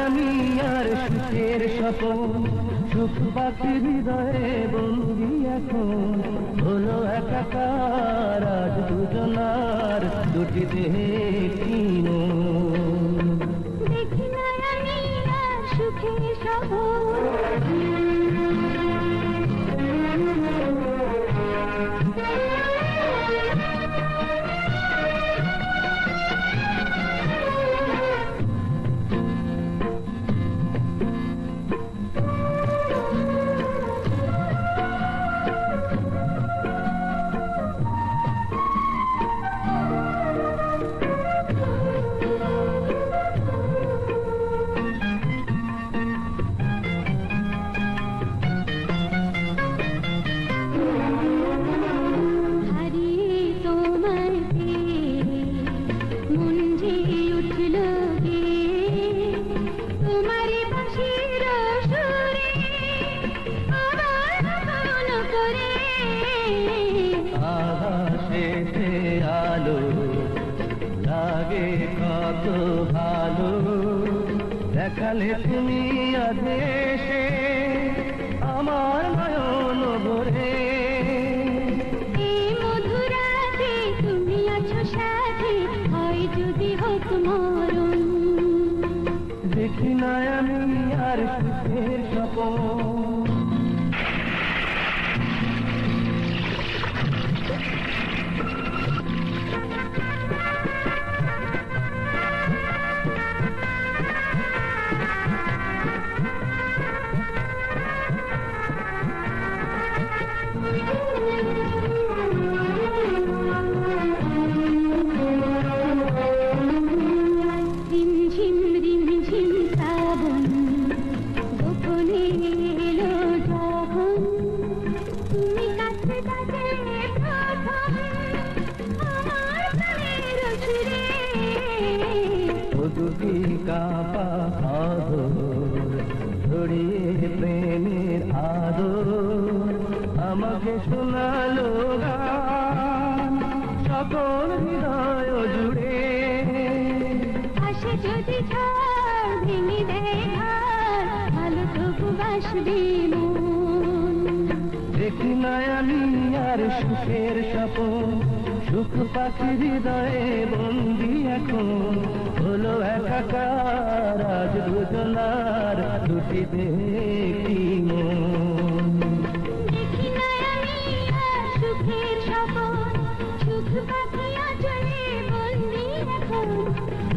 আমি আর সুখের স্বপন সুখ পাখি হৃদয়ে দুটি দেহে আকাশেতে আলো লাগে কত ভালো। দেখালে তুমি আদেশে আমার নয়ন ভরে। মধুরাতে তুমি আছো সাথে হয় যদি হোক মরণ। দেখি না আমি আর সুখের স্বপন। দুটি কাপা আদর ছড়িয়ে প্রেমের আদর আমাকে শোনালো গান সকল হৃদয় জুড়ে। আসে যদি ঝড় ভেঙে দেয় ঘর ভালো তবু বাসবে দেখি না আমি আর সুখের স্বপন সুখ পাখি হৃদয়ে বন্দি এখন। একাকার আজ দুজনার দুটি দেখি দেখি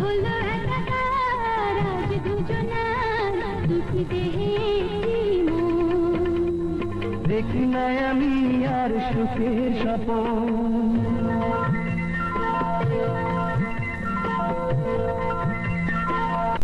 হলো আজ দুজনার দুটি দেখি না আমি আর সুখের স্বপন